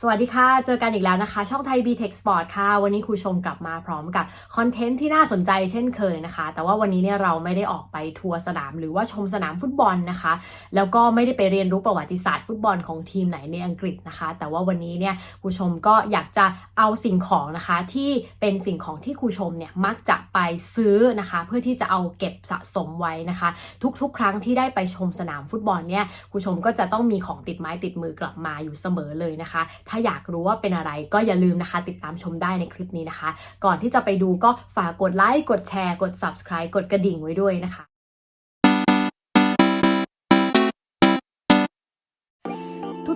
สวัสดีค่ะ เจอกันอีกแล้วนะคะ ช่องไทย b t e c h Sport ค่ะ วันนี้ครูชมกลับมาพร้อมกับคอนเทนต์ที่น่าสนใจเช่นเคยนะคะ แต่ว่าวันนี้เนี่ยเราไม่ได้ออกไปทัวร์สนามหรือว่าชมสนามฟุตบอลนะคะ แล้วก็ไม่ได้ไปเรียนรู้ประวัติศาสตร์ฟุตบอลของทีมไหนในอังกฤษนะคะ แต่ว่าวันนี้เนี่ยครูชมก็อยากจะเอาสิ่งของนะคะที่เป็นสิ่งของที่ครูชมเนี่ยมักจะไปซื้อนะคะ เพื่อที่จะเอาเก็บสะสมไว้นะคะ ทุกๆ ครั้งที่ได้ไปชมสนามฟุตบอลเนี่ยครูชมก็จะต้องมีของติดไม้ติดมือกลับมาอยู่เสมอเลยนะคะถ้าอยากรู้ว่าเป็นอะไรก็อย่าลืมนะคะ ติดตามชมได้ในคลิปนี้นะคะ ก่อนที่จะไปดูก็ฝากกดไลค์กดแชร์ กด subscribe กดกระดิ่งไว้ด้วยนะคะ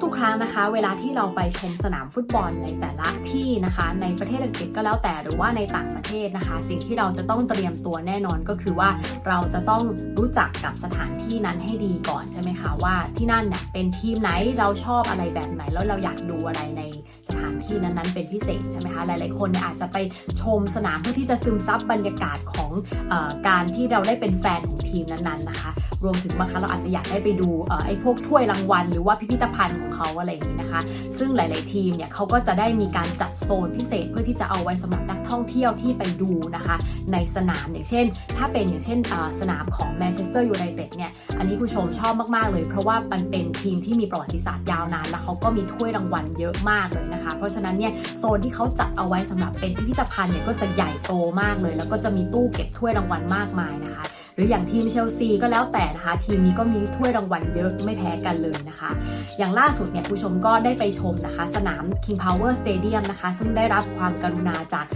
ทุกๆ ครั้งนะคะ เวลาที่เราไปชมสนามฟุตบอลในแต่ละที่ นะคะ ในประเทศอังกฤษก็แล้วแต่หรือว่าในต่างประเทศนะคะ สิ่งที่เราจะต้องเตรียมตัวแน่นอนก็คือว่าเราจะต้องรู้จักกับสถานที่นั้นให้ดีก่อนใช่ไหมคะว่าที่นั่นเนี่ยเป็นทีมไหนเราชอบอะไรแบบไหนแล้วเราอยากดูอะไรในสถานที่นั้นๆเป็นพิเศษใช่ไหมคะหลายๆคนนอาจจะไปชมสนามเพื่อที่จะซึมซับบรรยากาศของอการที่เราได้เป็นแฟนของทีมนั้นๆนะคะรวมถึงบางครั้งเราอาจจะอยากได้ไปดูไอ้พวกถ้วยรางวัล หรือว่าพิพิธภัณฑ์ของเขาอะไรอย่างนี้นะคะ ซึ่งหลาย ๆ ทีมเนี่ยเขาก็จะได้มีการจัดโซนพิเศษเพื่อที่จะเอาไว้สำหรับนักท่องเที่ยวที่ไปดูนะคะ ในสนามอย่างเช่น ถ้าเป็นอย่างเช่นสนามของแมนเชสเตอร์ยูไนเต็ดเนี่ยอันนี้คุณชมชอบมาก ๆ เลย เพราะว่ามันเป็นทีมที่มีประวัติศาสตร์ยาวนาน แล้วเขาก็มีถ้วยรางวัลเยอะมากเลยนะคะเพราะฉะนั้นเนี่ยโซนที่เขาจัดเอาไว้สำหรับเป็นพิพิธภัณฑ์เนี่ยก็จะใหญ่โตมากเลย แล้วก็จะมีตู้เก็บถ้วยรางวัลมากมายนะคะ รืออย่างทีมเชลซีก็แล้วแต่นะคะ ทีมนี้ก็มีถ้วยรางวัลเยอะไม่แพ้กันเลยนะคะ อย่างล่าสุดเนี่ยผู้ชมก็ได้ไปชมนะคะ สนาม King Power Stadium นะคะ ซึ่งได้รับความกรุณาจาก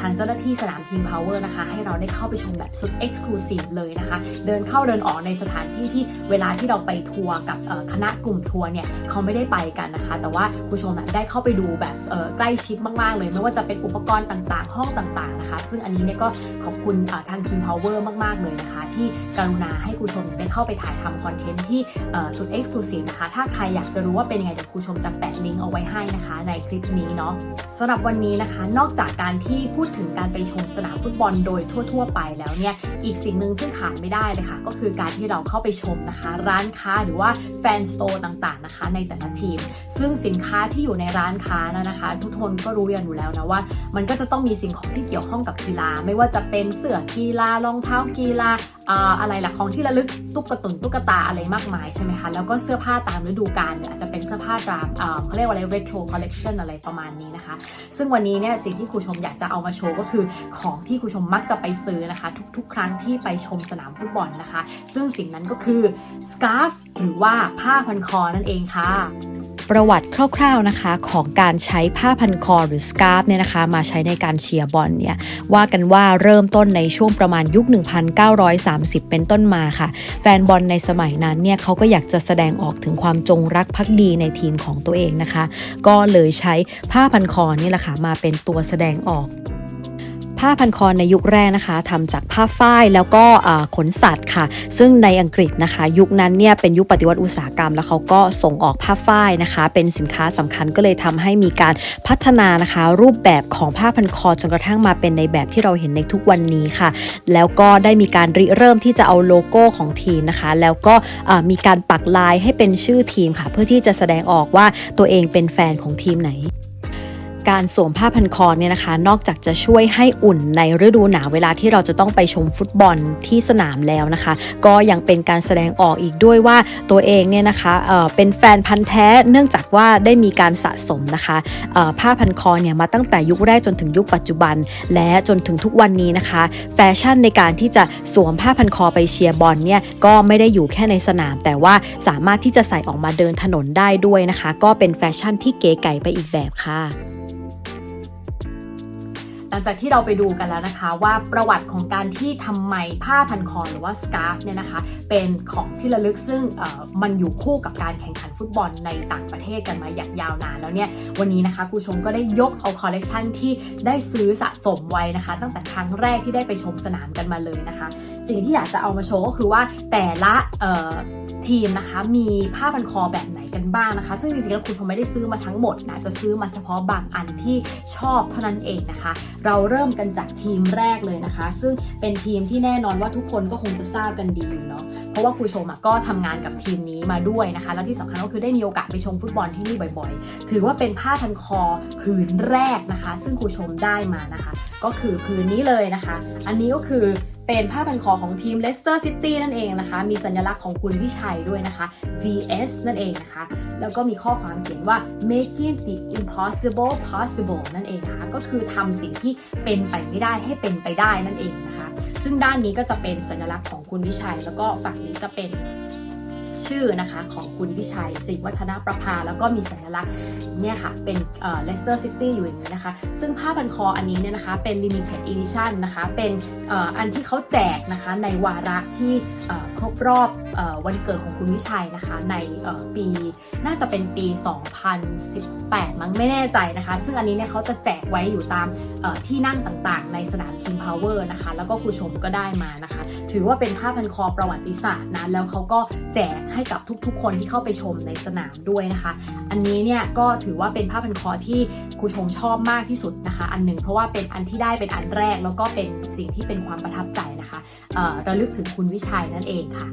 ทางเจ้าหน้าที่สนาม King Power นะคะ ให้เราได้เข้าไปชมแบบสุด Exclusive เลยนะคะ เดินเข้าเดินออกในสถานที่ที่เวลาที่เราไปทัวร์กับคณะกลุ่มทัวร์เนี่ยเขาไม่ได้ไปกันนะคะ แต่ว่าผู้ชมได้เข้าไปดูแบบใกล้ชิดมากๆเลย ไม่ว่าจะเป็นอุปกรณ์ต่างๆ ห้องต่างๆนะคะ ซึ่งอันนี้เนี่ยก็ขอบคุณทาง King Power มากๆเลยนะคะที่กรุณาให้ผู้ชมได้เข้าไปถ่ายทำคอนเทนต์ที่เอ่อสุด Exclusive นะคะ ถ้าใครอยากจะรู้ว่าเป็นยังไงเดี๋ยวครูชมจะแปะลิงก์เอาไว้ให้นะคะ ในคลิปนี้เนาะสำหรับวันนี้นะคะ นอกจากการที่พูดถึงการไปชมสนามฟุตบอลโดยทั่ว ๆ ไปแล้วเนี่ย อีกสิ่งหนึ่งซึ่งขาดไม่ได้เลยค่ะ ก็คือการที่เราเข้าไปชมนะคะ ร้านค้าหรือว่าแฟนสโตร์ต่างๆนะคะ ในแต่ละทีม ซึ่งสินค้าที่อยู่ในร้านค้านะนะคะ ทุกคนก็รู้กันอยู่แล้วนะว่า มันก็จะต้องมีสิ่งของที่เกี่ยวข้องกับกีฬา ไม่ว่าจะเป็นเสื้อกีฬารองเท้ากีฬาอะไรล่ะของที่ระลึกตุ๊กตุนตุ๊กตาอะไรมากมายใช่ไหมคะ แล้วก็เสื้อผ้าตามฤดูกาลเนี่ยอาจจะเป็นเสื้อผ้าตามเขาเรียกว่าอะไร retro collection อะไรประมาณนี้นะคะ ซึ่งวันนี้เนี่ยสิ่งที่ครูชมอยากจะเอามาโชว์ก็คือของที่ครูชมมักจะไปซื้อนะคะ ทุกๆ ครั้งที่ไปชมสนามฟุตบอลนะคะ ซึ่งสิ่งนั้นก็คือ scarf หรือว่าผ้าพันคอนั่นเองค่ะ ประวัติคร่าวๆนะคะของการใช้ผ้าพันคอหรือสกาฟเนี่ยนะคะมาใช้ในการเชียร์บอลเนี่ยว่ากันว่าเริ่มต้นในช่วงประมาณยุค 1930 เป็นต้นมาค่ะ แฟนบอลในสมัยนั้นเนี่ยเขาก็อยากจะแสดงออกถึงความจงรักภักดีในทีมของตัวเองนะคะ ก็เลยใช้ผ้าพันคอนี่แหละค่ะมาเป็นตัวแสดงออก ผ้าพันคอในยุคแรกนะคะทำจากผ้าฝ้ายแล้วก็ขนสัตว์ค่ะ ซึ่งในอังกฤษนะคะ ยุคนั้นเนี่ยเป็นยุคปฏิวัติอุตสาหกรรม แล้วเขาก็ส่งออกผ้าฝ้ายนะคะ เป็นสินค้าสำคัญก็เลยทำให้มีการพัฒนานะคะ รูปแบบของผ้าพันคอจนกระทั่งมาเป็นในแบบที่เราเห็นในทุกวันนี้ค่ะ แล้วก็ได้มีการริเริ่มที่จะเอาโลโก้ของทีมนะคะ แล้วก็มีการปักลายให้เป็นชื่อทีมค่ะ เพื่อที่จะแสดงออกว่าตัวเองเป็นแฟนของทีมไหน การสวมผ้าพันคอเนี่ยนะคะ นอกจากจะช่วยให้อุ่นในฤดูหนาวเวลาที่เราจะต้องไปชมฟุตบอลที่สนามแล้วนะคะ ก็ยังเป็นการแสดงออกอีกด้วยว่าตัวเองเนี่ยนะคะเเป็นแฟนพันธ์แท้เนื่องจากว่าได้มีการสะสมนะคะผ้าพันคอเนี่ยมาตั้งแต่ยุคแรกจนถึงยุคปัจจุบัน และจนถึงทุกวันนี้นะคะ แฟชั่นในการที่จะสวมผ้าพันคอไปเชียร์บอลเนี่ยก็ไม่ได้อยู่แค่ในสนาม แต่ว่าสามารถที่จะใส่ออกมาเดินถนนได้ด้วยนะคะ ก็เป็นแฟชั่นที่เก๋ไก๋ไปอีกแบบค่ะ หลังจากที่เราไปดูกันแล้วนะคะว่าประวัติของการที่ทำไมผ้าพันคอหรือว่าสกาฟเนี่ยนะคะเป็นของที่ระลึกซึ่งมันอยู่คู่กับการแข่งขันฟุตบอลในต่างประเทศกันมาอย่างยาวนานแล้วเนี่ยวันนี้นะคะครูชมก็ได้ยกเอาคอลเลกชันที่ได้ซื้อสะสมไว้นะคะ ตั้งแต่ครั้งแรกที่ได้ไปชมสนามกันมาเลยนะคะสิ่งที่อยากจะเอามาโชว์ก็คือว่าแต่ละทีมนะคะมีผ้าพันคอแบบไหนกันบ้างนะคะ ซึ่งจริงๆแล้วครูชมไม่ได้ซื้อมาทั้งหมดนะจะซื้อมาเฉพาะบางอันที่ชอบเท่านั้นเองนะคะ เราเริ่มกันจากทีมแรกเลยนะคะ ซึ่งเป็นทีมที่แน่นอนว่าทุกคนก็คงจะทราบกันดีอยู่เนาะเพราะว่าครูชมก็ทำงานกับทีมนี้มาด้วยนะคะ แล้วที่สำคัญก็คือได้มีโอกาสไปชมฟุตบอลที่นี่บ่อยๆ ถือว่าเป็นผ้าพันคอผืนแรกนะคะ ซึ่งครูชมได้มานะคะ ก็คือผืนนี้เลยนะคะ อันนี้ก็คือ เป็นผ้าพันคอของทีมเลสเตอร์ซิตี้นั่นเองนะคะ มีสัญลักษณ์ของคุณวิชัยด้วยนะคะ VS นั่นเองนะคะ แล้วก็มีข้อความเขียนว่า making the impossible possible นั่นเองนะคะ ก็คือทำสิ่งที่เป็นไปไม่ได้ให้เป็นไปได้นั่นเองนะคะ ซึ่งด้านนี้ก็จะเป็นสัญลักษณ์ของคุณวิชัย แล้วก็ฝั่งนี้จะเป็น ชื่อนะคะของคุณวิชัยศิวัฒนประภา แล้วก็มีสัญลักษณ์เนี่ยค่ะ เป็นเลสเตอร์ซิตี้อยู่อย่างนี้นะคะ ซึ่งผ้าพันคออันนี้เนี่ยนะคะเป็น limited edition นะคะ เป็นอ,อ,อันที่เขาแจกนะคะในวาระที่ครบรอบออวันเกิดของคุณวิชัยนะคะในปี น่าจะเป็นปี 2018 มั้งไม่แน่ใจนะคะ ซึ่งอันนี้เนี่ยเขาจะแจกไว้อยู่ตามที่นั่งต่างๆ ในสนาม King Power นะคะ แล้วก็ครูชมก็ได้มานะคะ ถือว่าเป็นผ้าพันคอประวัติศาสตร์นะแล้วเขาก็แจกให้กับทุกๆ คนที่เข้าไปชมในสนามด้วยนะคะ อันนี้เนี่ยก็ถือว่าเป็นผ้าพันคอที่ครูชมชอบมากที่สุดนะคะ อันหนึ่งเพราะว่าเป็นอันที่ได้เป็นอันแรก แล้วก็เป็นสิ่งที่เป็นความประทับใจนะคะระลึกถึงคุณวิชัยนั่นเองค่ะ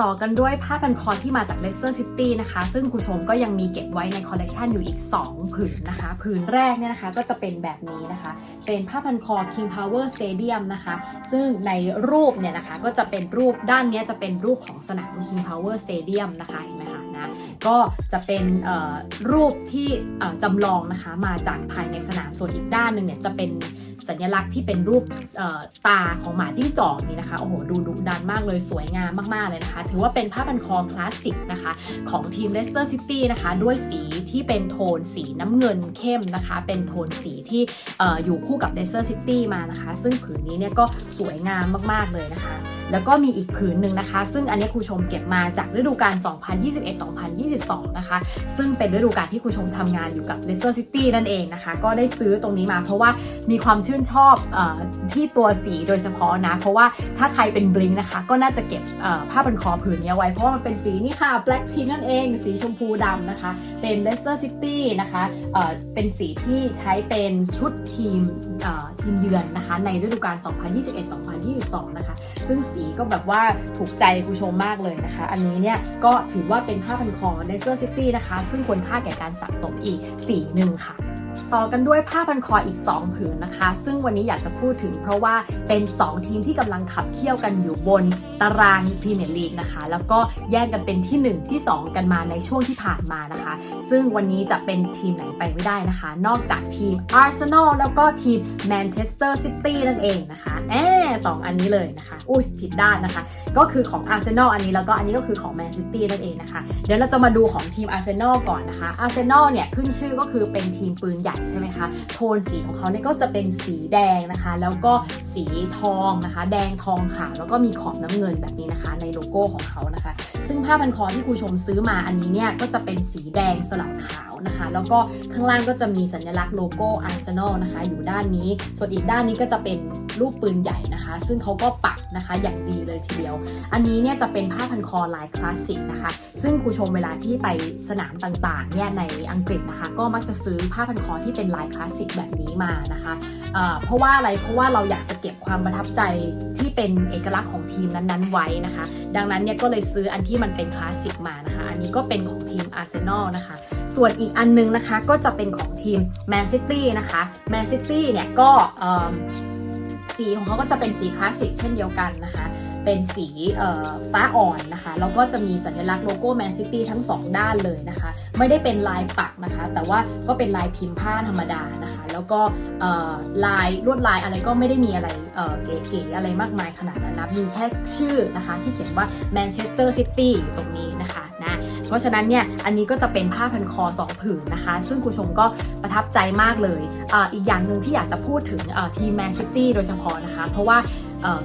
ต่อกันด้วยผ้าพันคอที่มาจาก Leicester City นะคะ ซึ่งครูชมก็ยังมีเก็บไว้ในคอลเลกชันอยู่อีก 2 ผืนนะคะ ผืนแรกเนี่ยนะคะก็จะเป็นแบบนี้นะคะ เป็นผ้าพันคอ King Power Stadium นะคะ ซึ่งในรูปเนี่ยนะคะก็จะเป็นรูปด้านนี้จะเป็นรูปของสนาม King Power Stadium นะคะเห็นไหมคะนะก็จะเป็นรูปที่จำลองนะคะมาจากภายในสนามส่วนอีกด้านหนึ่งเนี่ยจะเป็น สัญลักษณ์ที่เป็นรูปตาของหมาจิ้งจอกนี่นะคะโอ้โหดูดุดันมากเลยสวยงามมากๆเลยนะคะ ถือว่าเป็นผ้าพันคอคลาสสิกนะคะของทีม Leicester City นะคะด้วยสีที่เป็นโทนสีน้ำเงินเข้มนะคะ เป็นโทนสีที่ออยู่คู่กับ Leicester City มานะคะ ซึ่งผืนนี้เนี่ยก็สวยงามมากๆเลยนะคะ แล้วก็มีอีกผืนหนึ่งนะคะ ซึ่งอันนี้ครูชมเก็บมาจากฤดูกาล 2021-2022 นะคะ ซึ่งเป็นฤดูกาลที่ครูชมทำงานอยู่กับ Leicester City นั่นเองนะคะ ก็ได้ซื้อตรงนี้มาเพราะว่ามีความชื่นชอบอที่ตัวสีโดยเฉพาะนะ เพราะว่าถ้าใครเป็นบลิงนะคะ ก็น่าจะเก็บผ้าพันคอผืนนี้ไว้ เพราะว่ามันเป็นสีนี่ค่ะ Blackpink นั่นเอง สีชมพูดำนะคะ เป็น Leicester City นะคะเเป็นสีที่ใช้เป็นชุดทีมทีมเยือนนะคะ ในฤดูกาล 2021-2022 นะคะ ซึ่งสีก็แบบว่าถูกใจผู้ชมมากเลยนะคะ อันนี้เนี่ยก็ถือว่าเป็นผ้าพันคอ Leicester City นะคะ ซึ่งควรค่าแก่การสะสมอีกสีหนึ่งค่ะ ต่อกันด้วยผ้าพันคออีก 2 ผืนนะคะ ซึ่งวันนี้อยากจะพูดถึงเพราะว่าเป็น 2 ทีมที่กำลังขับเคี่ยวกันอยู่บนตารางพรีเมียร์ลีกนะคะ แล้วก็แย่งกันเป็นที่ 1 ที่ 2 กันมาในช่วงที่ผ่านมานะคะ ซึ่งวันนี้จะเป็นทีมไหนไปไม่ได้นะคะ นอกจากทีม Arsenal แล้วก็ทีม Manchester City นั่นเองนะคะแอบสองอันนี้เลยนะคะ อุ้ยผิดด้านนะคะ ก็คือของ Arsenal อันนี้แล้วก็อันนี้ก็คือของ Man City นั่นเองนะคะ เดี๋ยวเราจะมาดูของทีม Arsenal ก่อนนะคะ Arsenal เนี่ยขึ้นชื่อก็คือเป็นทีมปืนใหญ่ใช่ไหมคะ โทนสีของเขาเนี่ยก็จะเป็นสีแดงนะคะ แล้วก็สีทองนะคะ แดงทองขาวแล้วก็มีขอบน้ำเงินแบบนี้นะคะ ในโลโก้ของเขานะคะ ซึ่งผ้าพันคอที่ครูชมซื้อมาอันนี้เนี่ยก็จะเป็นสีแดงสลับขาวนะคะ แล้วก็ข้างล่างก็จะมีสัญลักษณ์โลโก้ Arsenal นะคะ อยู่ด้านนี้ ส่วนอีกด้านนี้ก็จะเป็นรูปปืนใหญ่นะคะ ซึ่งเขาก็ปักนะคะอย่างดีเลยทีเดียว อันนี้เนี่ยจะเป็นผ้าพันคอลายคลาสสิกนะคะ ซึ่งครูชมเวลาที่ไปสนามต่างๆเนี่ยในอังกฤษนะคะ ก็มักจะซื้อผ้าพันคอที่เป็นลายคลาสสิกแบบนี้มานะคะเอ่อเพราะว่าอะไรเพราะว่าเราอยากจะเก็บความประทับใจที่เป็นเอกลักษณ์ของทีมนั้นๆไว้นะคะ ดังนั้นเนี่ยก็เลยซื้ออันที่มันเป็นคลาสสิกมานะคะ อันนี้ก็เป็นของทีมอาร์เซนอลนะคะ ส่วนอีกอันนึงนะคะก็จะเป็นของทีมแมนซิตี้นะคะแมนซิตี้เนี่ยก็สีของเขาก็จะเป็นสีคลาสสิกเช่นเดียวกันนะคะ เป็นสีฟ้าอ่อนนะคะ แล้วก็จะมีสัญลักษณ์โลโก้แมนซิตี้ทั้ง 2 ด้านเลยนะคะ ไม่ได้เป็นลายปักนะคะ แต่ว่าก็เป็นลายพิมพ์ผ้าธรรมดานะคะ แล้วก็ลายลวดลายอะไรก็ไม่ได้มีอะไรเก๋ๆอะไรมากมายขนาดนั้นนะมีแค่ชื่อนะคะ ที่เขียนว่าแมนเชสเตอร์ซิตี้อยู่ตรงนี้นะคะนะเพราะฉะนั้นเนี่ยอันนี้ก็จะเป็นผ้าพันคอ 2 ผืนนะคะ ซึ่งครูชมก็ประทับใจมากเลยออีกอย่างหนึ่งที่อยากจะพูดถึงทีมแมนซิตี้โดยเฉพาะนะคะ เพราะว่า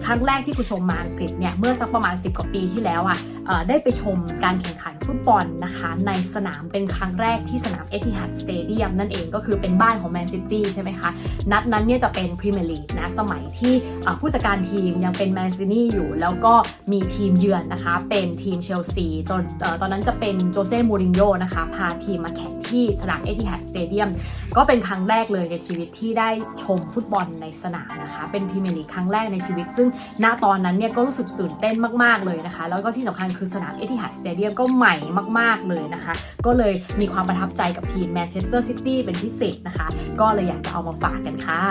ครั้งแรกที่ครูชมมาอังกฤษเนี่ยเมื่อสักประมาณ 10 กว่าปีที่แล้วอะเอ่อได้ไปชมการแข่งขันฟุตบอลนะคะในสนามเป็นครั้งแรกที่สนาม Etihad Stadium นั่นเองก็คือเป็นบ้านของแมนซิตี้ใช่ไหมคะ นัดนั้นเนี่ยจะเป็นพรีเมียร์ลีกนะสมัยที่ผู้จัดการทีมยังเป็นแมนซินี่อยู่ แล้วก็มีทีมเยือนนะคะเป็นทีมเชลซีตอนตอนนั้นจะเป็นโจเซ่มูรินโญ่นะคะพาทีมมาแข่งที่สนามเอติฮัดสเตเดียมก็เป็นครั้งแรกเลยในชีวิตที่ได้ชมฟุตบอลในสนามนะคะ เป็นพรีเมียร์ลีกครั้งแรกในชีวิต ซึ่งณตอนนั้นเนี่ยก็รู้สึกตื่นเต้นมากๆเลยนะคะ แล้วก็ที่สำคัญคือสนามเอติฮัดสเตเดียมก็ใหม่มาก ๆ เลยนะคะ ก็เลยมีความประทับใจกับทีมแมนเชสเตอร์ซิตี้เป็นพิเศษนะคะ ก็เลยอยากจะเอามาฝากกันค่ะ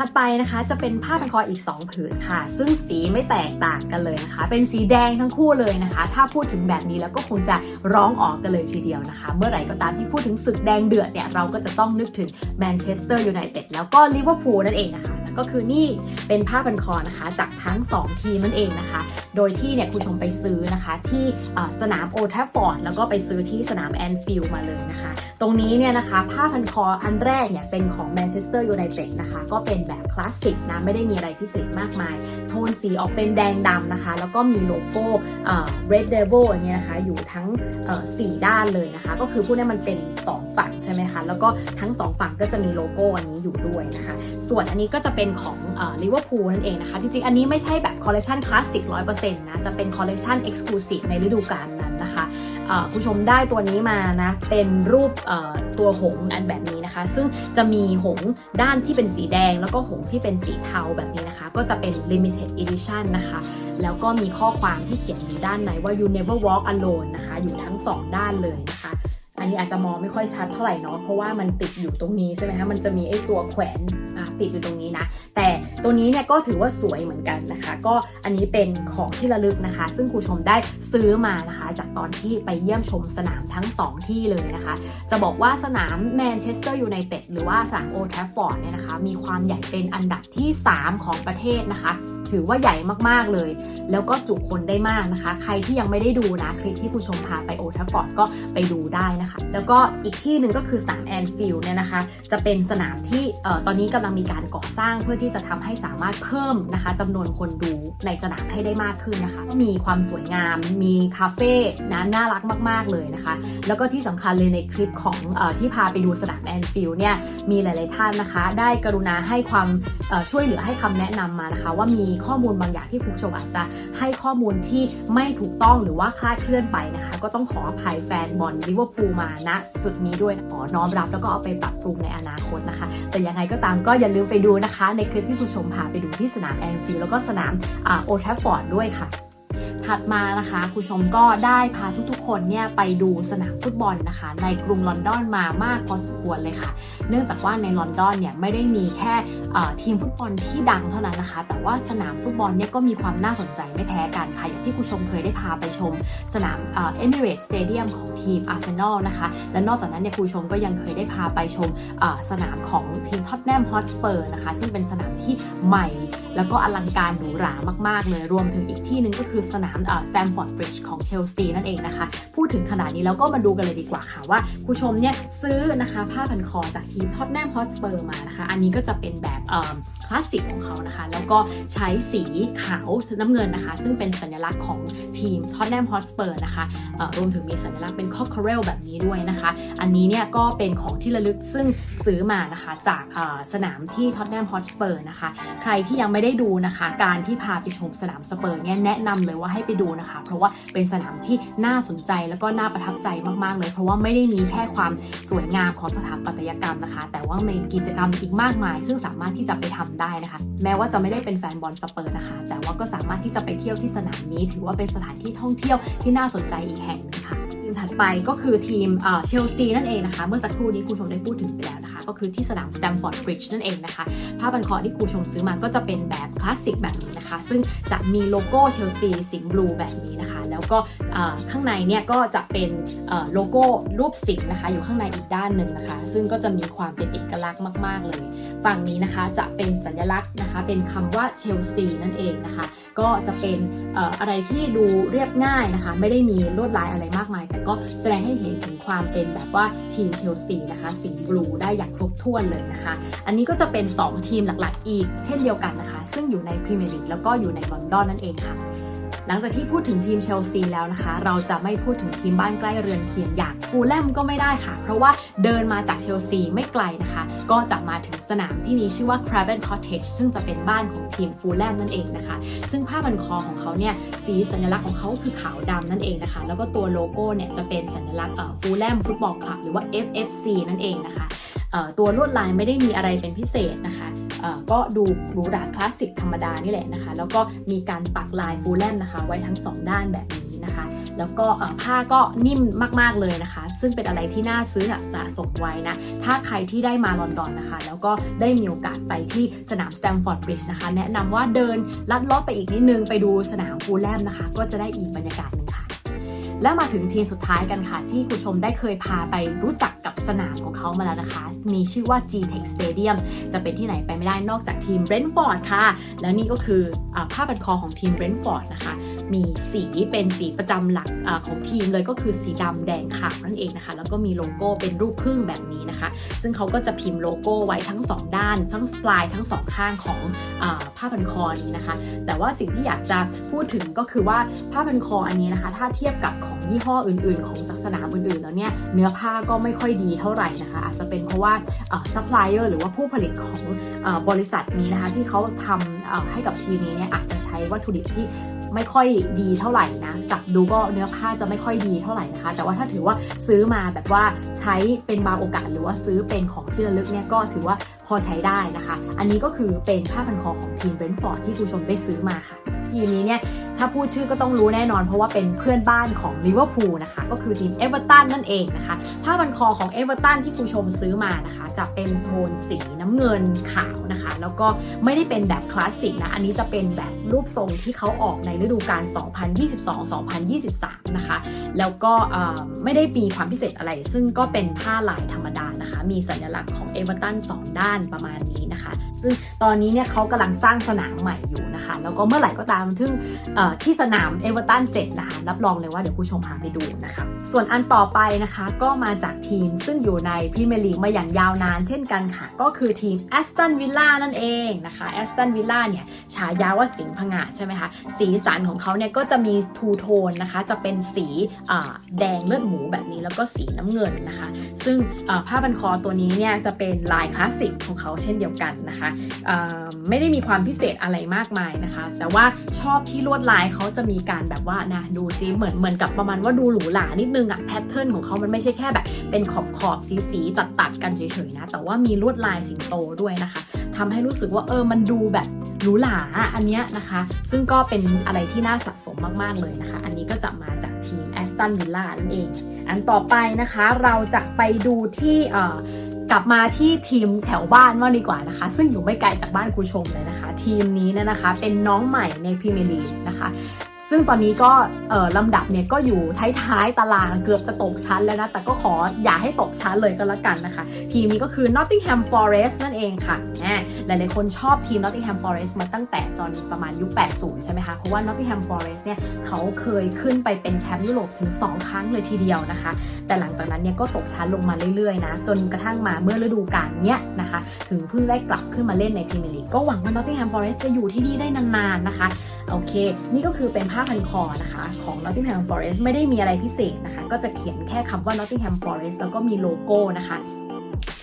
ถัดไปนะคะจะเป็นผ้าพันคออีก 2 ผืนค่ะ ซึ่งสีไม่แตกต่างกันเลยนะคะ เป็นสีแดงทั้งคู่เลยนะคะ ถ้าพูดถึงแบบนี้แล้วก็คงจะร้องออกกันเลยทีเดียวนะคะ เมื่อไหร่ก็ตามที่พูดถึงศึกแดงเดือดเนี่ยเราก็จะต้องนึกถึงแมนเชสเตอร์ยูไนเต็ดแล้วก็ลิเวอร์พูลนั่นเองนะคะ ก็คือนี่เป็นผ้าพันคอนะคะ จากทั้ง 2 ทีมนั่นเองนะคะ โดยที่เนี่ยคุณชมไปซื้อนะคะ ที่สนามโอท a ฟฟอร์ดแล้วก็ไปซื้อที่สนามแอนฟิลด์มาเลยนะคะ ตรงนี้เนี่ยนะคะ ผ้าพันคออันแรกเนี่ยเป็นของแมนเชสเตอร์ยูไนเต็ดนะคะ ก็เป็นแบบคลาสสิกนะไม่ได้มีอะไรพิเศษมากมาย โทนสีออกเป็นแดงดำนะคะ แล้วก็มีโลโก้เอ่อ Red Devil อันเนี้ยนะคะ อยู่ทั้งสี่ด้านเลยนะคะ ก็คือพวกเนี้ยมันเป็น 2 ฝั่งใช่ไหมคะ แล้วก็ทั้ง 2 ฝั่งก็จะมีโลโก้อันนี้อยู่ด้วยนะคะ ส่วนอันนี้ก็จะเป็นของลิเวอร์พูลนั่นเองนะคะ จริงๆ อันนี้ไม่ใช่แบบคอลเลคชันคลาสสิกร้อยเปอร์เซ็นต์นะ จะเป็นคอลเลคชันเอ็กซ์คลูซีฟในฤดูกาลนั้นนะคะผู้ชมได้ตัวนี้มานะ เป็นรูปตัวหงส์อันแบบนี้นะคะ ซึ่งจะมีหงส์ด้านที่เป็นสีแดง แล้วก็หงส์ที่เป็นสีเทาแบบนี้นะคะ ก็จะเป็น limited edition นะคะ แล้วก็มีข้อความที่เขียนอยู่ด้านในว่า you never walk alone นะคะ อยู่ทั้งสองด้านเลยนะคะ อันนี้อาจจะมองไม่ค่อยชัดเท่าไหร่เนาะเพราะว่ามันติดอยู่ตรงนี้ใช่ไหมคะมันจะมีไอ้ตัวแขวนติดอยู่ตรงนี้นะ แต่ตัวนี้เนี่ยก็ถือว่าสวยเหมือนกันนะคะ ก็อันนี้เป็นของที่ระลึกนะคะ ซึ่งครูชมได้ซื้อมานะคะ จากตอนที่ไปเยี่ยมชมสนามทั้ง 2 ที่เลยนะคะ จะบอกว่าสนามแมนเชสเตอร์ยูไนเต็ดหรือว่าสนามโอท a ฟฟอร์ดเนี่ยนะคะ มีความใหญ่เป็นอันดับที่ 3 ของประเทศนะคะถือว่าใหญ่มากๆเลย แล้วก็จุคนได้มากนะคะ ใครที่ยังไม่ได้ดูนะคลิปที่ผู้ชมพาไปโอทัฟฟอร์ดก็ไปดูได้นะคะแล้วก็อีกที่หนึ่งก็คือสนามแอนฟิลด์เนี่ยนะคะ จะเป็นสนามที่ออตอนนี้กำลังมีการก่อสร้างเพื่อที่จะทำให้สามารถเพิ่มนะคะจำนวนคนดูในสนามให้ได้มากขึ้นนะคะ มีความสวยงาม มีคาเฟ่นะน่ารักมาก ๆ เลยนะคะ แล้วก็ที่สำคัญเลยในคลิปของออที่พาไปดูสนามแอนฟิลด์เนี่ย มีหลาย ๆ ท่านนะคะ ได้กรุณาให้ความช่วยเหลือให้คำแนะนำมานะคะ ว่ามีข้อมูลบางอย่างที่คุณผู้ชมอาจจะให้ข้อมูลที่ไม่ถูกต้องหรือว่าคลาดเคลื่อนไปนะคะ ก็ต้องขออภัยแฟนบอลลิเวอร์พูลมาณจุดนี้ด้วยนะขอน้อมรับแล้วก็เอาไปปรับปรุงในอนาคตนะคะ แต่ยังไงก็ตามก็อย่าลืมไปดูนะคะ ในคลิปที่คุณผู้ชมพาไปดูที่สนามแอนฟิลด์แล้วก็สนามโอทัฟฟอร์ดด้วยค่ะถัดมานะคะคุณชมก็ได้พาทุกๆ คนเนี่ยไปดูสนามฟุตบอลนะคะ ในกรุงลอนดอนมามากพอสมควรเลยค่ะ เนื่องจากว่าในลอนดอนเนี่ยไม่ได้มีแค่ทีมฟุตบอลที่ดังเท่านั้นนะคะ แต่ว่าสนามฟุตบอลเนี่ยก็มีความน่าสนใจไม่แพ้กันค่ะ อย่างที่คุณชมเคยได้พาไปชมสนามเอมิเรตสเตเดียมของทีมอาร์เซนอลนะคะ และนอกจากนั้นเนี่ยคุณชมก็ยังเคยได้พาไปชมสนามของทีมท็อตแนมฮอตสเปอร์นะคะ ซึ่งเป็นสนามที่ใหม่ แล้วก็อลังการหรูหรามากๆเลยรวมถึงอีกที่หนึ่งก็คือสนามสแตมฟอร์ดบริดจ์ของเชลซีนั่นเองนะคะ พูดถึงขนาดนี้แล้วก็มาดูกันเลยดีกว่าค่ะว่าคุณผู้ชมเนี่ยซื้อนะคะผ้าพันคอจากทีมท็อตแนมฮอตสเปอร์มานะคะ อันนี้ก็จะเป็นแบบคลาสสิกของเขานะคะ แล้วก็ใช้สีขาวน้ำเงินนะคะ ซึ่งเป็นสัญลักษณ์ของทีมท็อตแนมฮอตสเปอร์นะคะรวมถึงมีสัญลักษณ์เป็นคอกคเรลแบบนี้ด้วยนะคะ อันนี้เนี่ยก็เป็นของที่ระลึกซึ่งซื้อมานะคะจากสนามที่ท็อตแนมฮอตสเปอร์นะคะ ใครที่ยังไม่ได้ดูนะคะ การที่พาไปชมสนามสเปอร์เนี่ยแนะนำเลยว่าให้ไปดูนะคะ เพราะว่าเป็นสนามที่น่าสนใจแล้วก็น่าประทับใจมากๆเลย เพราะว่าไม่ได้มีแค่ความสวยงามของสถาปัตยกรรมนะคะ แต่ว่ามีกิจกรรมอีกมากมาย ซึ่งสามารถที่จะไปทำได้นะคะ แม้ว่าจะไม่ได้เป็นแฟนบอลสเปอร์นะคะ แต่ว่าก็สามารถที่จะไปเที่ยวที่สนามนี้ ถือว่าเป็นสถานที่ท่องเที่ยวที่น่าสนใจอีกแห่งหนึงค่ะทีมถัดไปก็คือทีมเชลซีนั่นเองนะคะ เมื่อสักครู่นี้คุณชมได้พูดถึงไปแล้วนะคะก็คือที่สนามสแตมฟอร์ดบริดจ์นั่นเองนะคะ ผ้าพันคอที่ครูชมซื้อมาก็จะเป็นแบบคลาสสิกแบบนี้นะคะ ซึ่งจะมีโลโก้เชลซีสิงห์บลูแบบนี้นะคะ แล้วก็ข้างในเนี่ยก็จะเป็นโลโก้รูปสิงห์นะคะ อยู่ข้างในอีกด้านหนึ่งนะคะ ซึ่งก็จะมีความเป็นเอกลักษณ์มาก ๆ เลย ฝั่งนี้นะคะจะเป็นสัญลักษณ์นะคะ เป็นคำว่าเชลซีนั่นเองนะคะ ก็จะเป็นอะไรที่ดูเรียบง่ายนะคะ ไม่ได้มีลวดลายอะไรมากมาย แต่ก็แสดงให้เห็นถึงความเป็นแบบว่าทีมเชลซีนะคะสิงบลูได้อย่างครบถ้วนเลยนะคะ อันนี้ก็จะเป็น 2 ทีมหลักๆ อีกเช่นเดียวกันนะคะ ซึ่งอยู่ในพรีเมียร์ลีกแล้วก็อยู่ในลอนดอนนั่นเองค่ะ หลังจากที่พูดถึงทีมเชลซีแล้วนะคะ เราจะไม่พูดถึงทีมบ้านใกล้เรือนเคียงอย่างฟูลแลมก็ไม่ได้ค่ะ เพราะว่าเดินมาจากเชลซีไม่ไกลนะคะ ก็จะมาถึงสนามที่มีชื่อว่า Craven Cottage ซึ่งจะเป็นบ้านของทีมฟูลแลมนั่นเองนะคะ ซึ่งผ้าพันคอของเขาเนี่ยสีสัญลักษณ์ของเขาคือขาวดำนั่นเองนะคะ แล้วก็ตัวโลโก้เนี่ยจะเป็นสัญลักษณ์ฟูลแลมฟุตบอลคลับหรือว่า FFC นั่นเองนะคะตัวลวดลายไม่ได้มีอะไรเป็นพิเศษนะคะก็ดูหรูหราคลาสสิกธรรมดานี่แหละนะคะ แล้วก็มีการปักลายฟูลแลมนะคะไว้ทั้งสองด้านแบบนี้นะคะ แล้วก็ผ้าก็นิ่มมากๆเลยนะคะ ซึ่งเป็นอะไรที่น่าซื้อสะสมไว้นะ ถ้าใครที่ได้มาลอนดอนนะคะ แล้วก็ได้มีโอกาสไปที่สนามสแตมฟอร์ดบริดจ์นะคะ แนะนำว่าเดินลัดเลาะไปอีกนิดนึงไปดูสนามฟูลแลมนะคะ ก็จะได้อีกบรรยากาศหนึ่งค่ะ และมาถึงทีมสุดท้ายกันค่ะ ที่คุณชมได้เคยพาไปรู้จักกับสนามของเขามาแล้วนะคะ มีชื่อว่า G-Tech Stadium จะเป็นที่ไหนไปไม่ได้นอกจากทีม Brentford ค่ะ แล้วนี่ก็คืออผ้าพันคอของทีม Brentford นะคะ มีสีเป็นสีประจำหลักอของทีมเลยก็คือสีดำแดงขาวนั่นเองนะคะ แล้วก็มีโลโก้เป็นรูปพึ่งแบบนี้นะคะ ซึ่งเขาก็จะพิมพ์โลโก้ไว้ทั้ง 2 ด้าน ทั้งปลายทั้งสองข้างของอผ้าพันคอนี้นะคะ แต่ว่าสิ่งที่อยากจะพูดถึงก็คือว่าผ้าพันคออันนี้นะคะ ถ้าเทียบกับของยี่ห้ออื่น ๆ ของจาสนามอื่นๆแล้วเนี่ยเนื้อผ้าก็ไม่ค่อยดีเท่าไหร่นะคะ อาจจะเป็นเพราะว่าซัพพลายเออร์หรือว่าผู้ผลิตของอบริษัทนี้นะคะที่เขาทำให้กับทีมนี้เนี่ยอาจจะใช้วัตถุดิบที่ ไม่ค่อยดีเท่าไหร่นะ จับดูก็เนื้อผ้าจะไม่ค่อยดีเท่าไหร่นะคะ แต่ว่าถ้าถือว่าซื้อมาแบบว่าใช้เป็นบางโอกาสหรือว่าซื้อเป็นของที่ระลึกเนี่ยก็ถือว่าพอใช้ได้นะคะ อันนี้ก็คือเป็นผ้าพันคอของทีมเบรนฟอร์ดที่คุณผู้ชมได้ซื้อมาค่ะทีมนี้เนี่ย ถ้าพูดชื่อก็ต้องรู้แน่นอน เพราะว่าเป็นเพื่อนบ้านของลิเวอร์พูลนะคะ ก็คือทีมเอเวอร์ตันนั่นเองนะคะ ผ้าพันคอของเอเวอร์ตันที่ผู้ชมซื้อมานะคะ จะเป็นโทนสีน้ำเงินขาวนะคะ แล้วก็ไม่ได้เป็นแบบคลาสสิกนะ อันนี้จะเป็นแบบรูปทรงที่เขาออกในฤดูกาล 2022-2023 นะคะ แล้วก็ไม่ได้มีความพิเศษอะไร ซึ่งก็เป็นผ้าลายธรรมดานะคะ มีสัญลักษณ์ของเอเวอร์ตันสองด้านประมาณนี้นะคะ ซึ่งตอนนี้เนี่ยเขากำลังสร้างสนามใหม่อยู่นะคะ แล้วก็เมื่อไหร่ก็ตามที่เที่สนามเอเวอร์ตันเสร็จนะคะ รับรองเลยว่าเดี๋ยวผู้ชมพาไปดูนะคะ ส่วนอันต่อไปนะคะก็มาจากทีมซึ่งอยู่ในพรีเมียร์ลีกมาอย่างยาวนานเช่นกันค่ะ ก็คือทีมแอสตันวิลล่านั่นเองนะคะแอสตันวิลล่าเนี่ยฉายาว่าสิงห์ผงาดใช่ไหมคะสีสันของเขาเนี่ยก็จะมีทูโทนนะคะ จะเป็นสีแดงเลือดหมูแบบนี้แล้วก็สีน้ำเงินนะคะ ซึ่งผ้าบันคอตัวนี้เนี่ยจะเป็นลายคลาสสิกของเขาเช่นเดียวกันนะคะไม่ได้มีความพิเศษอะไรมากมายนะคะ แต่ว่าชอบที่ลวดลายเขาจะมีการแบบว่านะดูซิเหมือนเหมือนกับประมาณว่าดูหรูหรานิดนึงอะแพทเทิร์นของเขามันไม่ใช่แค่แบบ เป็นขอบขอบสีสีตัดตัดกันเฉยๆนะ แต่ว่ามีลวดลายสิงโตด้วยนะคะทำให้รู้สึกว่าเออมันดูแบบหรูหราอันเนี้ยนะคะ ซึ่งก็เป็นอะไรที่น่าสะสมมากๆเลยนะคะ อันนี้ก็จะมาจากทีมแอสตันวิลล่านั่นเอง อันต่อไปนะคะเราจะไปดูที่เอ่อ กลับมาที่ทีมแถวบ้านว่าดีกว่านะคะ ซึ่งอยู่ไม่ไกลจากบ้านครูชมเลยนะคะ ทีมนี้เนยนะคะ เป็นน้องใหม่ในพรีเมียร์ลีกนะคะ ซึ่งตอนนี้ก็ลำดับเนี่ยก็อยู่ท้ายๆตารางเกือบจะตกชั้นแล้วนะ แต่ก็ขออย่าให้ตกชั้นเลยก็แล้วกันนะคะ ทีมนี้ก็คือ Nottingham Forest นั่นเองค่ะแหมหลายๆคนชอบทีม Nottingham Forest มาตั้งแต่ตอนประมาณยุค 80 ใช่ไหมคะ เพราะว่า Nottingham Forest เนี่ยเขาเคยขึ้นไปเป็นแชมป์ยุโรปถึง 2 ครั้งเลยทีเดียวนะคะ แต่หลังจากนั้นเนี่ยก็ตกชั้นลงมาเรื่อยๆนะ จนกระทั่งมาเมื่อฤดูกาลเนี้ยนะคะ ถึงเพิ่งได้กลับขึ้นมาเล่นในพรีเมียร์ลีกก็หวังว่า Nottingham Forest จะอยู่ที่นี่ได้นานๆนะคะ โอเค นี่ก็คือเป็นผ้าพันคอนะคะ ของ Nottingham Forest ไม่ได้มีอะไรพิเศษนะคะ ก็จะเขียนแค่คำว่า Nottingham Forest แล้วก็มีโลโก้นะคะ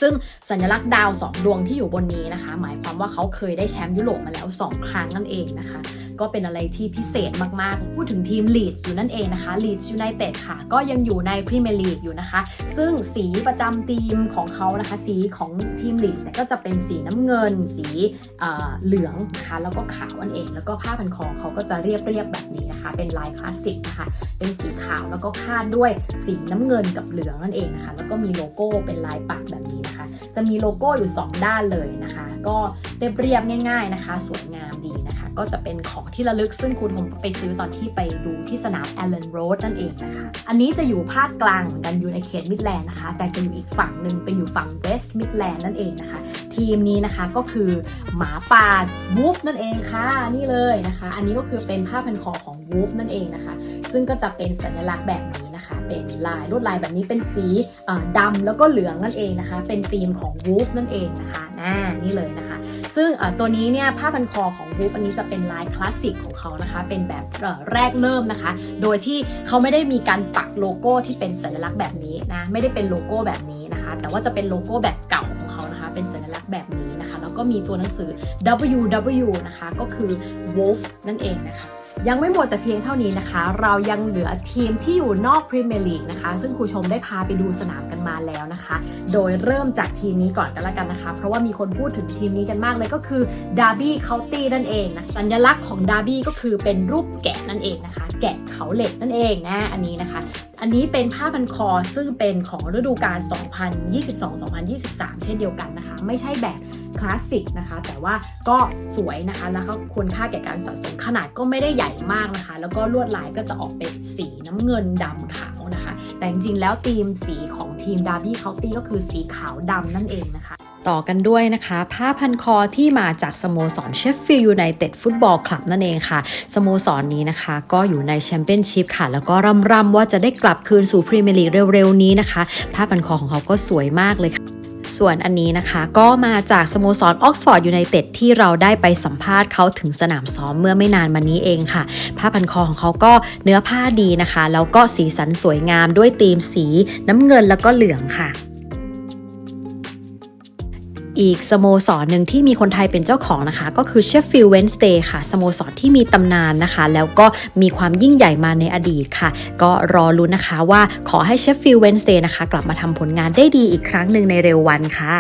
ซึ่งสัญลักษณ์ดาว2ดวงที่อยู่บนนี้นะคะ หมายความว่าเขาเคยได้แชมป์ยุโรปมาแล้ว 2 ครั้งนั่นเองนะคะก็เป็นอะไรที่พิเศษมากๆ พูดถึงทีม Leeds อยู่นั่นเองนะคะ Leeds United ค่ะ ก็ยังอยู่ในพรีเมียร์ลีกอยู่นะคะ ซึ่งสีประจำทีมของเขานะคะ สีของทีม Leeds เนี่ยก็จะเป็นสีน้ำเงิน สีเเหลืองนะคะแล้วก็ขาวนั่นเอง แล้วก็ผ้าพันคอเขาก็จะเรียบเรียบๆแบบนี้นะคะ เป็นลายคลาสสิกนะคะ เป็นสีขาวแล้วก็คาดด้วยสีน้ำเงินกับเหลืองนั่นเองนะคะ แล้วก็มีโลโก้เป็นลายปักแบบนี้นะคะ จะมีโลโก้อยู่ 2 ด้านเลยนะคะ ก็เรียบเรียบๆง่าย ๆนะคะ สวยงามดีนะคะ ก็จะเป็นของที่ระลึกซึ่งคุณคงไปซื้อตอนที่ไปดูที่สนามแอลเลนโรดนั่นเองนะคะ อันนี้จะอยู่ภาคกลางเหมือนกันอยู่ในเขตมิดแลนด์นะคะ แต่จะอยู่อีกฝั่งหนึ่งเป็นอยู่ฝั่งเวสต์มิดแลนด์นั่นเองนะคะ ทีมนี้นะคะก็คือหมาป่าวูฟนั่นเองค่ะนี่เลยนะคะ อันนี้ก็คือเป็นผ้าพันคอของวูฟนั่นเองนะคะ ซึ่งก็จะเป็นสัญลักษณ์แบบนี้นะคะ เป็นลายลวดลายแบบนี้เป็นสีเอ่อดำแล้วก็เหลืองนั่นเองนะคะ เป็นธีมของวูฟนั่นเองนะคะน่านี่เลยนะคะ ซึ่งตัวนี้เนี่ยผ้าพันคอของวูฟอันนี้จะเป็นลายคลาสสิกของเขานะคะ เป็นแบบแรกเริ่มนะคะ โดยที่เขาไม่ได้มีการปักโลโก้ที่เป็นสัญลักษณ์แบบนี้นะ ไม่ได้เป็นโลโก้แบบนี้นะคะ แต่ว่าจะเป็นโลโก้แบบเก่าของเขานะคะ เป็นสัญลักษณ์แบบนี้นะคะ แล้วก็มีตัวหนังสือ WW นะคะ ก็คือ Wolf นั่นเองนะคะ ยังไม่หมดแต่เพียงเท่านี้นะคะ เรายังเหลือทีมที่อยู่นอกพรีเมียร์ลีกนะคะ ซึ่งครูชมได้พาไปดูสนามกันมาแล้วนะคะ โดยเริ่มจากทีมนี้ก่อนกันละกันนะคะ เพราะว่ามีคนพูดถึงทีมนี้กันมากเลยก็คือ Derby County นั่นเองนะสัญลักษณ์ของ Derby ก็คือเป็นรูปแกะนั่นเองนะคะ แกะเขาเหล็กนั่นเองนะอันนี้นะคะ อันนี้เป็นผ้าพันคอซึ่งเป็นของฤดูกาล 2022-2023 เช่นเดียวกันนะคะ ไม่ใช่แบบ คลาสสิกนะคะ แต่ว่าก็สวยนะคะแล้วก็ควรค่าแก่การสะสมขนาดก็ไม่ได้ใหญ่มากนะคะ แล้วก็ลวดลายก็จะออกเป็นสีน้ำเงินดำขาวนะคะ แต่จริงๆแล้วธีมสีของทีม Derby County ก็คือสีขาวดำนั่นเองนะคะ ต่อกันด้วยนะคะ ผ้าพันคอที่มาจากสโมสรเชฟฟิลด์ยูไนเต็ดฟุตบอลคลับนั่นเองค่ะสโมสรนี้นะคะ ก็อยู่ในแชมเปี้ยนชิพค่ะ แล้วก็ร่ำๆว่าจะได้กลับคืนสู่พรีเมียร์ลีกเร็วๆนี้นะคะ ผ้าพันคอของเขาก็สวยมากเลยค่ะ ส่วนอันนี้นะคะก็มาจากสโมสรออกซฟอร์ดยูไนเต็ดที่เราได้ไปสัมภาษณ์เขาถึงสนามซ้อมเมื่อไม่นานมานี้เองค่ะ ผ้าพันคอของเขาก็เนื้อผ้าดีนะคะ แล้วก็สีสันสวยงามด้วยธีมสีน้ำเงินแล้วก็เหลืองค่ะ อีกสโมสรหนึ่งที่มีคนไทยเป็นเจ้าของนะคะ ก็คือ Sheffield Wednesday ค่ะ สโมสรที่มีตำนานนะคะ แล้วก็มีความยิ่งใหญ่มาในอดีตค่ะ ก็รอรุ้นนะคะว่าขอให้ Sheffield Wednesday นะคะ กลับมาทำผลงานได้ดีอีกครั้งหนึ่งในเร็ววันค่ะ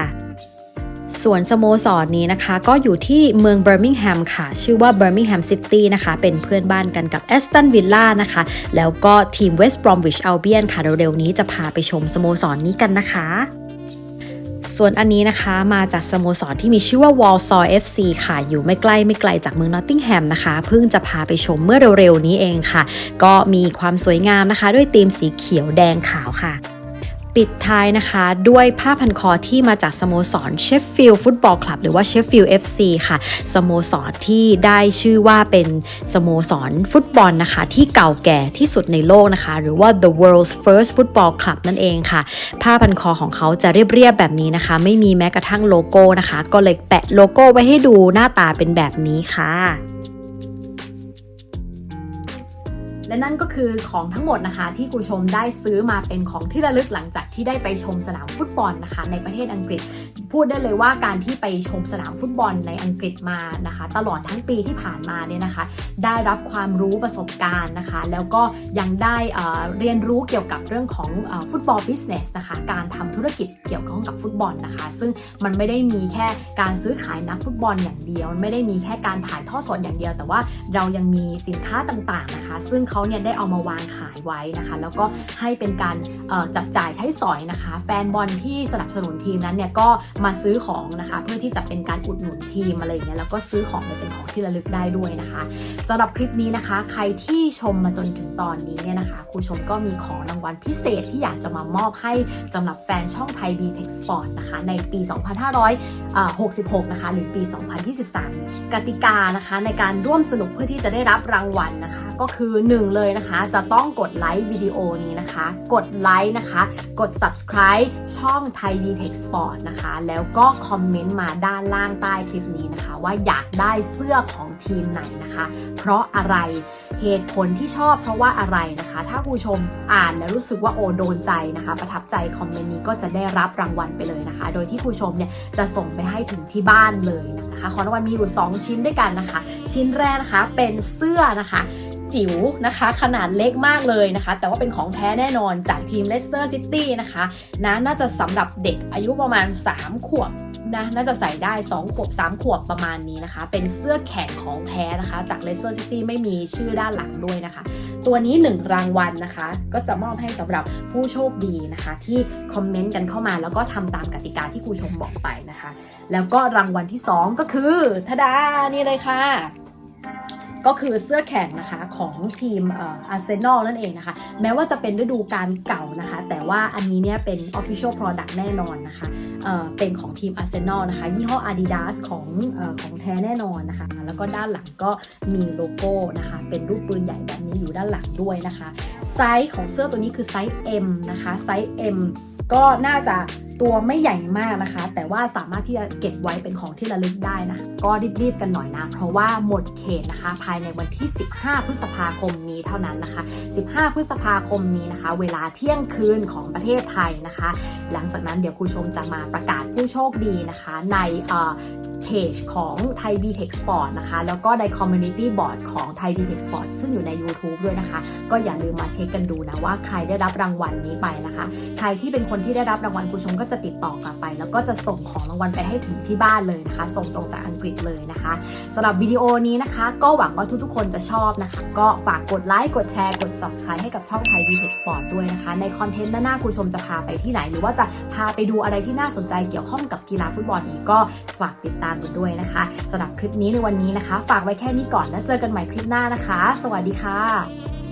ส่วนสโมสรนี้นะคะก็อยู่ที่เมืองเบอร์มิงแฮมค่ะ ชื่อว่า Birmingham City นะคะ เป็นเพื่อนบ้านกันกับ Aston Villa นะคะ แล้วก็ทีม West Bromwich Albion ค่ะ เร็วๆนี้จะพาไปชมสโมสรนี้กันนะคะ ส่วนอันนี้นะคะมาจากสโมสรที่มีชื่อว่า Walsall FC ค่ะ อยู่ไม่ใกล้ไม่ไกลจากเมืองนอตติงแฮมนะคะ เพิ่งจะพาไปชมเมื่อเร็วๆนี้เองค่ะ ก็มีความสวยงามนะคะ ด้วยธีมสีเขียวแดงขาวค่ะ ปิดท้ายนะคะด้วยผ้าพันคอที่มาจากสโมสรเชฟฟิลด์ฟุตบอลคลับหรือว่า Sheffield FC ค่ะ สโมสรที่ได้ชื่อว่าเป็นสโมสรฟุตบอลนะคะ ที่เก่าแก่ที่สุดในโลกนะคะ หรือว่า the world's first football club นั่นเองค่ะ ผ้าพันคอของเขาจะเรียบๆแบบนี้นะคะ ไม่มีแม้กระทั่งโลโก้นะคะ ก็เลยแปะโลโก้ไว้ให้ดูหน้าตาเป็นแบบนี้ค่ะ และนั่นก็คือของทั้งหมดนะคะ ที่ครูชมได้ซื้อมาเป็นของที่ระลึกหลังจากที่ได้ไปชมสนามฟุตบอลนะคะ ในประเทศอังกฤษ พูดได้เลยว่าการที่ไปชมสนามฟุตบอลในอังกฤษมานะคะ ตลอดทั้งปีที่ผ่านมาเนี่ยนะคะ ได้รับความรู้ประสบการณ์นะคะ แล้วก็ยังได้เรียนรู้เกี่ยวกับเรื่องของฟุตบอลบิสเนสนะคะ การทำธุรกิจเกี่ยวข้องกับฟุตบอลนะคะ ซึ่งมันไม่ได้มีแค่การซื้อขายนักฟุตบอลอย่างเดียว ไม่ได้มีแค่การถ่ายทอดสดอย่างเดียว แต่ว่าเรายังมีสินค้าต่างๆนะคะ ซึ่งเขาเนี่ยได้เอามาวางขายไว้นะคะ แล้วก็ให้เป็นการจับจ่ายใช้สอยนะคะ แฟนบอลที่สนับสนุนทีมนั้นเนี่ยก็มาซื้อของนะคะ เพื่อที่จะเป็นการอุดหนุนทีมอะไรอย่างเงี้ยแล้วก็ซื้อของเป็นของที่ระลึกได้ด้วยนะคะสำหรับคลิปนี้นะคะ ใครที่ชมมาจนถึงตอนนี้เนี่ยนะคะครูชมก็มีของรางวัลพิเศษที่อยากจะมามอบให้สำหรับแฟนช่องไทย b t e c h Sport นะคะในปี 2566 นะคะหรือปี 2023 กติกานะคะในการร่วมสนุกเพื่อที่จะได้รับรางวัลนะคะ ก็คือ 1เลยนะคะ จะต้องกดไลค์วิดีโอนี้นะคะ กดไลค์นะคะ กด subscribe ช่องไทย b t e c h Sport นะคะ แล้วก็คอมเมนต์มาด้านล่างใต้คลิปนี้นะคะ ว่าอยากได้เสื้อของทีมไหนนะคะ เพราะอะไรเหตุผลที่ชอบเพราะว่าอะไรนะคะ ถ้าผู้ชมอ่านแล้วรู้สึกว่าโอโดนใจนะคะ ประทับใจคอมเมนต์นี้ก็จะได้รับรางวัลไปเลยนะคะ โดยที่ผู้ชมเนี่ยจะส่งไปให้ถึงที่บ้านเลยนะคะ ของรางวัลมีอยู่ 2 ชิ้นด้วยกันนะคะ ชิ้นแรกนะคะเป็นเสื้อนะคะ จิ๋วนะคะ ขนาดเล็กมากเลยนะคะ แต่ว่าเป็นของแท้แน่นอนจากทีมเลสเตอร์ซิตี้นะคะนะน่าจะสำหรับเด็กอายุประมาณ 3 ขวบนะน่าจะใส่ได้ 2 ขวบ 3 ขวบประมาณนี้นะคะ เป็นเสื้อแขนของแท้นะคะ จากเลสเตอร์ซิตี้ไม่มีชื่อด้านหลังด้วยนะคะ ตัวนี้ 1 รางวัลนะคะ ก็จะมอบให้สำหรับผู้โชคดีนะคะ ที่คอมเมนต์กันเข้ามา แล้วก็ทำตามกติกาที่ครูชมบอกไปนะคะ แล้วก็รางวัลที่ 2 ก็คือทดานี่เลยค่ะ ก็คือเสื้อแข่งนะคะของทีมอาร์เซนอลนั่นเองนะคะ แม้ว่าจะเป็นฤดูกาลเก่านะคะ แต่ว่าอันนี้เนี่ยเป็น Official Product แน่นอนนะคะเอ่อเป็นของทีมอาร์เซนอลนะคะ ยี่ห้อ Adidas ของเออของแท้แน่นอนนะคะ แล้วก็ด้านหลังก็มีโลโก้นะคะ เป็นรูปปืนใหญ่แบบนี้อยู่ด้านหลังด้วยนะคะ ไซส์ของเสื้อตัวนี้คือไซส์ M นะคะ ไซส์ M ก็น่าจะ ตัวไม่ใหญ่มากนะคะ แต่ว่าสามารถที่จะเก็บไว้เป็นของที่ระลึกได้นะ ก็รีบๆกันหน่อยนะ เพราะว่าหมดเขตนะคะ ภายในวันที่ 15 พฤษภาคมนี้เท่านั้นนะคะ 15 พฤษภาคมนี้นะคะ เวลาเที่ยงคืนของประเทศไทยนะคะ หลังจากนั้นเดี๋ยวครูชมจะมาประกาศผู้โชคดีนะคะ ในเพจของไทย b t e c h Sport นะคะ แล้วก็ใน Community Board ของไทย b t e c h Sport ซึ่งอยู่ใน YouTube ด้วยนะคะ ก็อย่าลืมมาเช็คกันดูนะว่าใครได้รับรางวัลนี้ไปนะคะ ใครที่เป็นคนที่ได้รับรางวัลครูชมก็จะติดต่อกลับไป แล้วก็จะส่งของรางวัลไปให้ถึงที่บ้านเลยนะคะ ส่งตรงจากอังกฤษเลยนะคะสำหรับวิดีโอนี้นะคะ ก็หวังว่าทุกๆ คนจะชอบนะคะ ก็ฝากกดไลค์กดแชร์กด subscribe ให้กับช่องไทย b t e c h Sport ด้วยนะคะ ในคอนเทนต์หน้าๆครูชมจะพาไปที่ไหน หรือว่าจะพาไปดูอะไรที่น่าสนใจเกี่ยวข้องกับกีฬาฟุตบอลอีกก็ฝากติดตามกันด้วยนะคะสำหรับคลิปนี้ในวันนี้นะคะ ฝากไว้แค่นี้ก่อนแล้วเจอกันใหม่คลิปหน้านะคะ สวัสดีค่ะ